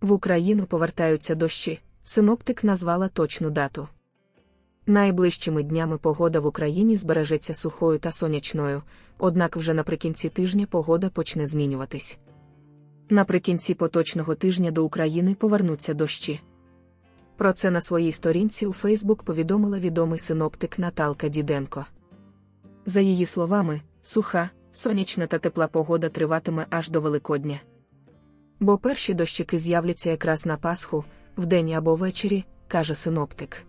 В Україну повертаються дощі, синоптик назвала точну дату. Найближчими днями погода в Україні збережеться сухою та сонячною, однак вже наприкінці тижня погода почне змінюватись. Наприкінці поточного тижня до України повернуться дощі. Про це на своїй сторінці у Фейсбук повідомила відомий синоптик Наталка Діденко. За її словами, суха, сонячна та тепла погода триватиме аж до Великодня. Бо перші дощики з'являться якраз на Пасху, вдень або ввечері, каже синоптик.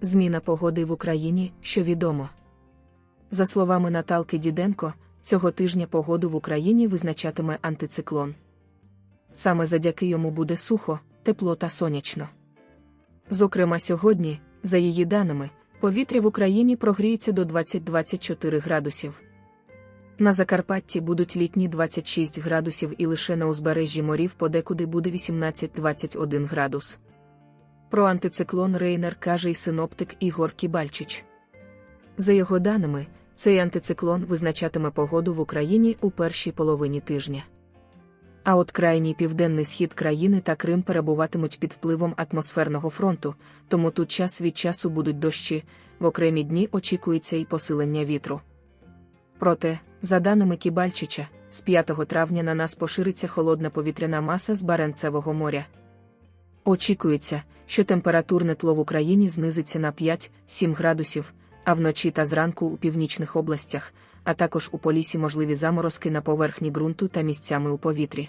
Зміна погоди в Україні, що відомо. За словами Наталки Діденко, цього тижня погоду в Україні визначатиме антициклон. Саме завдяки йому буде сухо, тепло та сонячно. Зокрема, сьогодні, за її даними, повітря в Україні прогріється до 20-24 градусів. На Закарпатті будуть літні 26 градусів і лише на узбережжі морів подекуди буде 18-21 градус. Про антициклон Рейнер каже і синоптик Ігор Кібальчич. За його даними, цей антициклон визначатиме погоду в Україні у першій половині тижня. А от крайній південний схід країни та Крим перебуватимуть під впливом атмосферного фронту, тому тут час від часу будуть дощі, в окремі дні очікується і посилення вітру. Проте, за даними Кібальчича, з 5 травня на нас пошириться холодна повітряна маса з Баренцевого моря. Очікується, що температурне тло в Україні знизиться на 5-7 градусів, а вночі та зранку у північних областях, а також у полісі можливі заморозки на поверхні ґрунту та місцями у повітрі.